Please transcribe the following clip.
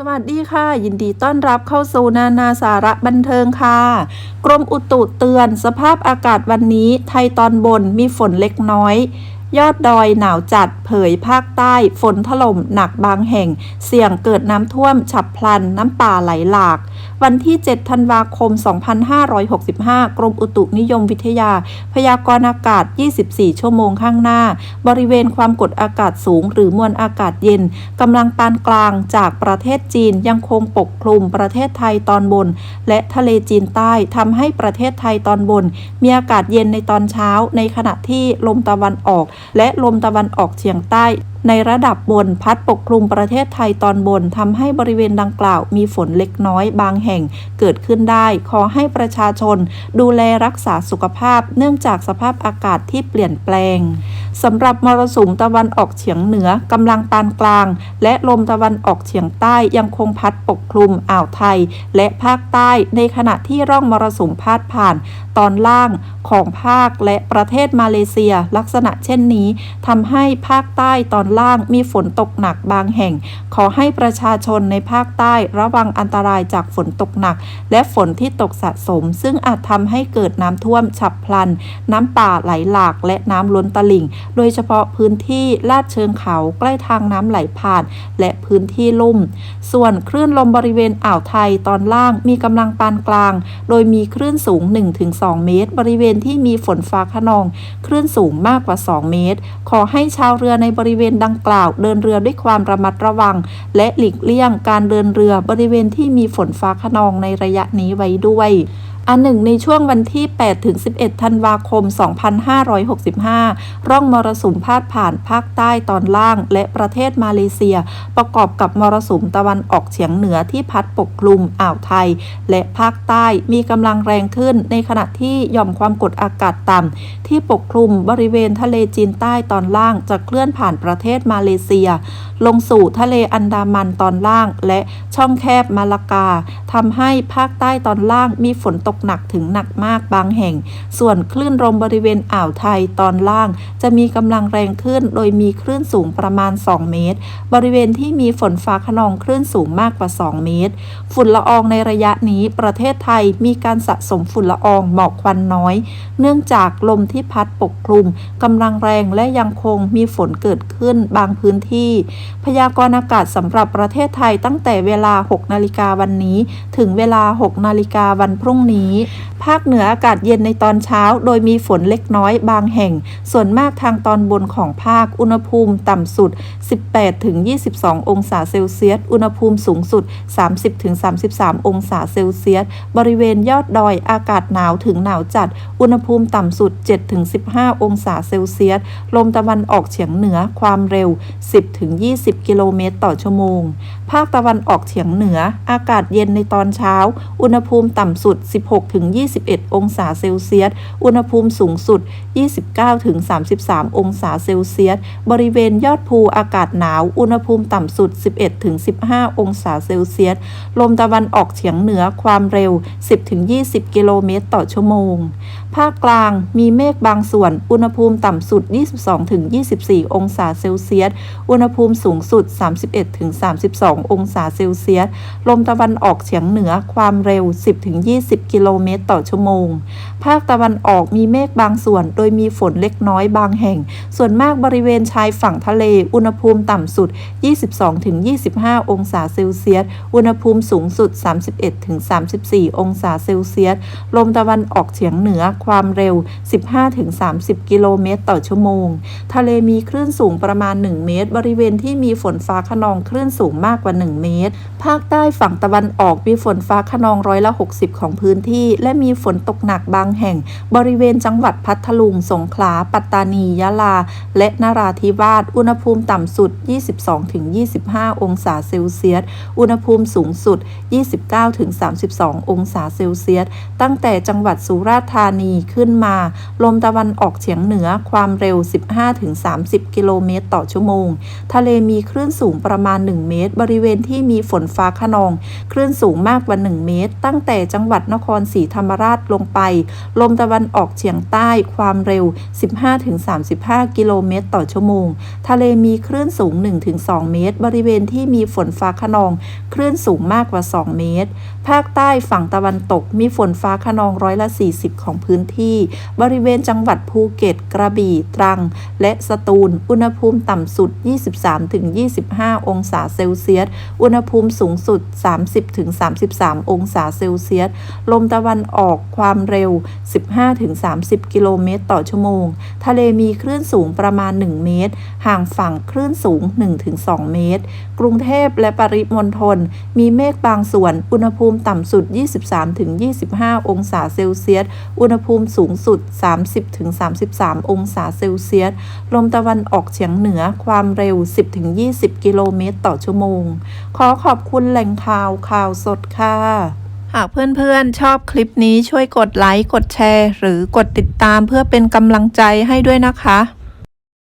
สวัสดีค่ะ ยินดีต้อนรับเข้าสู่นานาสาระบันเทิงค่ะ กรมอุตุเตือนสภาพอากาศวันนี้ ไทยตอนบนมีฝนเล็กน้อย ยอดดอยหนาวจัดเผยภาคใต้ฝนถล่มหนักบางแห่ง เสี่ยงเกิดน้ำท่วมฉับพลันน้ำป่าไหลหลาก วันที่ 7 ธันวาคม 2565 กรมอุตุนิยมวิทยา พยากรณ์อากาศ 24 ชั่วโมงข้างหน้า บริเวณความกดอากาศสูง หรือมวลอากาศเย็นกำลังปานกลางจากประเทศจีนยังคงปกคลุมประเทศไทยตอนบน และทะเลจีนใต้ทำให้ประเทศไทยตอนบน มีอากาศเย็นในตอนเช้า ในขณะที่ลมตะวันออก และลมตะวันออกเฉียงใต้ ในระดับบนพัดปกคลุมประเทศไทยตอนบนทำให้บริเวณดังกล่าวมีฝนเล็กน้อยบางแห่งเกิดขึ้นได้ ขอให้ประชาชน ดูแลรักษาสุขภาพ เนื่องจากสภาพอากาศที่เปลี่ยนแปลงสำหรับมรสุมตะวันออกเฉียงเหนือกำลังปานกลาง และลมตะวันออกเฉียงใต้ยังคงพัดปกคลุมอ่าวไทย และภาคใต้ในขณะที่ร่องมรสุมพาดผ่าน ตอนล่างของภาคและประเทศมาเลเซีย ลักษณะเช่นนี้ทำให้ภาคใต้ตอนล่างมีฝนตกหนักบางแห่ง ขอให้ประชาชนในภาคใต้ระวังอันตรายจากฝนตกหนัก และฝนที่ตกสะสม ซึ่งอาจทำให้เกิดน้ำท่วมฉับพลัน น้ำป่าไหลหลากและน้ำล้นตลิ่ง โดยเฉพาะพื้นที่ลาดเชิงเขาใกล้ทางน้ำไหลผ่าน และพื้นที่ลุ่ม ส่วนคลื่นลมบริเวณอ่าวไทยตอนล่างมีกำลังปานกลาง โดยมีคลื่นสูง 1-2 เมตร บริเวณที่มีฝนฟ้าขนอง คลื่นสูงมากกว่า 2 เมตร ขอให้ชาวเรือในบริเวณดัังกล่าว เดินเรือด้วยความระมัดระวัง และหลีกเลี่ยงการเดินเรือบริเวณที่มีฝนฟ้าขนองในระยะนี้ไว้ด้วย อันหนึ่งในช่วงวันที่ 8 ถึง 11 ธันวาคม 2565 ร่องมรสุมพาดผ่านภาคใต้ตอนล่างและประเทศมาเลเซีย ประกอบกับมรสุมตะวันออกเฉียงเหนือที่พัดปกคลุมอ่าวไทย และภาคใต้มีกำลังแรงขึ้น ในขณะที่หย่อมความกดอากาศต่ำที่ปกคลุมบริเวณทะเลจีนใต้ตอนล่างจะเคลื่อนผ่านประเทศมาเลเซีย ลงสู่ทะเลอันดามันตอนล่าง และช่องแคบมาลากาทำให้ภาคใต้ตอนล่างมีฝนตกหนักถึงหนักมากบางแห่ง ส่วนคลื่นลมบริเวณอ่าวไทยตอนล่าง จะมีกำลังแรงขึ้น โดยมีคลื่นสูงประมาณ 2 เมตร บริเวณที่มีฝนฟ้าขนองคลื่นสูงมากกว่า 2 เมตร ฝุ่นละอองในระยะนี้ประเทศไทยมีการสะสมฝุ่นละอองหมอกควันน้อย เนื่องจากลมที่พัดปกคลุมกำลังแรงและยังคงมีฝนเกิดขึ้นบางพื้นที่ พยากรณ์อากาศสำหรับประเทศไทยตั้งแต่เวลา 6 นาฬิกาวันนี้ ถึงเวลา 6 นาฬิกาวันพรุ่งนี้ภาคเหนืออากาศเย็นในตอนเช้า โดยมีฝนเล็กน้อยบางแห่ง ส่วนมากทางตอนบนของภาคอุณหภูมิต่ำสุด 18-22 องศาเซลเซียส อุณหภูมิสูงสุด 30-33 องศาเซลเซียส บริเวณยอดดอยอากาศหนาวถึงหนาวจัด อุณหภูมิต่ำสุด 7-15 องศาเซลเซียส ลมตะวันออกเฉียงเหนือความเร็ว 10-20 กิโลเมตรต่อชั่วโมง ภาคตะวันออกเฉียงเหนืออากาศเย็นในตอนเช้า อุณหภูมิต่ำสุด 16 16-21 องศาเซลเซียส อุณหภูมิสูงสุด 29-33 องศาเซลเซียส บริเวณยอดภูอากาศหนาว อุณหภูมิต่ำสุด 11-15 องศาเซลเซียส ลมตะวันออกเฉียงเหนือความเร็ว 10-20 กิโลเมตรต่อชั่วโมง ภาคกลางมีเมฆบางส่วน อุณหภูมิต่ำสุด 22-24 องศาเซลเซียส อุณหภูมิสูงสุด 31-32 องศาเซลเซียส ลมตะวันออกเฉียงเหนือความเร็ว 10-20 กิโลเมตรต่อชั่วโมง ภาคตะวันออกมีเมฆบางส่วน โดยมีฝนเล็กน้อยบางแห่ง ส่วนมากบริเวณชายฝั่งทะเล อุณหภูมิต่ำสุด 22-25 องศาเซลเซียส อุณหภูมิสูงสุด 31-34 องศาเซลเซียส ลมตะวันออกเฉียงเหนือความเร็ว 15-30 กิโลเมตรต่อชั่วโมง ทะเลมีคลื่นสูงประมาณ 1 เมตร บริเวณที่มีฝนฟ้าขนองคลื่นสูงมากกว่า 1 เมตร ภาคใต้ฝั่งตะวันออกมีฝนฟ้าขนองร้อยละ 60 ของพื้นที่ และมีฝนตกหนักบางแห่ง บริเวณจังหวัดพัทลุง สงขลา ปัตตานี ยะลา และนราธิวาส อุณหภูมิต่ำสุด 22-25 องศาเซลเซียส อุณหภูมิสูงสุด 29-32 องศาเซลเซียส ตั้งแต่จังหวัดสุราษฎร์ธานีมีขึ้นมา ลมตะวันออกเฉียงเหนือความเร็ว 15-30 กิโลเมตรต่อชั่วโมง ทะเลมีคลื่นสูงประมาณ 1 เมตร บริเวณที่มีฝนฟ้าขนอง คลื่นสูงมากกว่า 1 เมตร ตั้งแต่จังหวัดนครศรีธรรมราชลงไป ลมตะวันออกเฉียงใต้ความเร็ว 15-35 กิโลเมตรต่อชั่วโมง ทะเลมีคลื่นสูง 1-2 เมตร บริเวณที่มีฝนฟ้าขนอง คลื่นสูงมากกว่า 2 เมตร ภาคใต้ฝั่งตะวันตกมีฝนฟ้าขนองร้อยละ 40 ของพื้นพื้นที่ บริเวณจังหวัดภูเก็ต กระบี่ ตรัง และสตูล อุณหภูมิต่ำสุด 23-25 องศาเซลเซียส อุณหภูมิสูงสุด 30-33 องศาเซลเซียส ลมตะวันออกความเร็ว 15-30 กิโลเมตรต่อชั่วโมง ทะเลมีคลื่นสูงประมาณ 1 เมตร ห่างฝั่งคลื่นสูง 1-2 เมตร กรุงเทพและปริมณฑลมีเมฆบางส่วน อุณหภูมิต่ำสุด 23-25 องศาเซลเซียส อุณหภูมิสูงสุด 30-33 องศาเซลเซียส ลมตะวันออกเฉียงเหนือความเร็ว 10-20 กิโลเมตรต่อชั่วโมง ขอขอบคุณแหล่งข่าวข่าวสดค่ะหากเพื่อนๆ ชอบคลิปนี้ช่วยกดไลค์ กดแชร์ หรือกดติดตามเพื่อเป็นกำลังใจให้ด้วยนะคะ